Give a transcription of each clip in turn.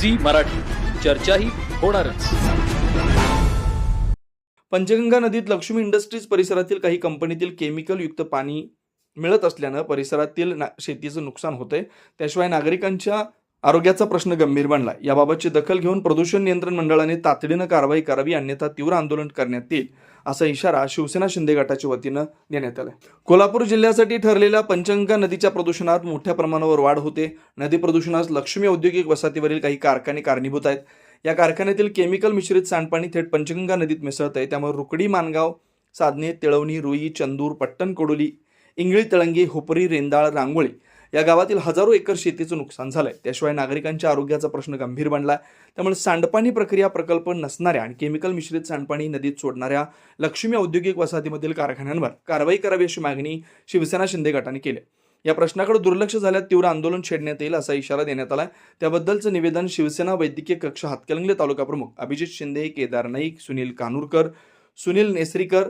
Zee Marathi. चर्चाही होणारच. पंचगंगा नदीत लक्ष्मी इंडस्ट्रीज परिसरातील काही कंपनीतील केमिकल युक्त पाणी मिळत असल्यानं परिसरातील ना- शेतीचं नुकसान होतंय. त्याशिवाय नागरिकांच्या आरोग्याचा प्रश्न गंभीर बनला. याबाबतची दखल घेऊन प्रदूषण नियंत्रण मंडळाने तातडीनं कारवाई करावी अन्यथा तीव्र आंदोलन करण्यात येईल असा इशारा शिवसेना शिंदे गटाच्या वतीनं देण्यात आलाय. कोल्हापूर जिल्ह्यासाठी ठरलेल्या पंचगंगा नदीच्या प्रदूषणात मोठ्या प्रमाणावर वाढ होते. नदी प्रदूषणास लक्ष्मी औद्योगिक वसाहतीवरील काही कारखाने कारणीभूत आहेत. या कारखान्यातील केमिकल मिश्रित सांडपाणी थेट पंचगंगा नदीत मिसळत आहे. त्यामुळे रुकडी मानगाव साधने तिळवणी रुई चंदूर पट्टण कोडोली इंगळी तळंगी हुपरी रेंदाळ रांगोळी या गावातील हजारो एकर शेतीचं नुकसान झालंय. त्याशिवाय नागरिकांच्या आरोग्याचा प्रश्न गंभीर बनला त्यामुळे सांडपाणी प्रक्रिया प्रकल्प नसणाऱ्या आणि केमिकल मिश्रित सांडपाणी नदीत सोडणाऱ्या लक्ष्मी औद्योगिक वसाहतीमधील कारखान्यांवर कारवाई करावी अशी मागणी शिवसेना शिंदे गटाने केली. या प्रश्नाकडे दुर्लक्ष झाल्यास तीव्र आंदोलन छेडण्यात येईल असा इशारा देण्यात आला त्याबद्दलचं निवेदन शिवसेना वैद्यकीय कक्ष हातकलंगले तालुका प्रमुख अभिजित शिंदे केदार नाईक सुनील कानूरकर सुनील नेसरीकर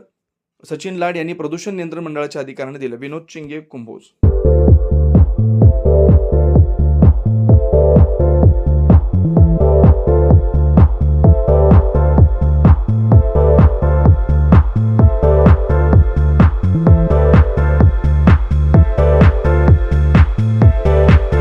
सचिन लाड यांनी प्रदूषण नियंत्रण मंडळाच्या अधिकाऱ्यांना दिलं. विनोद चिंगे कुंभोज.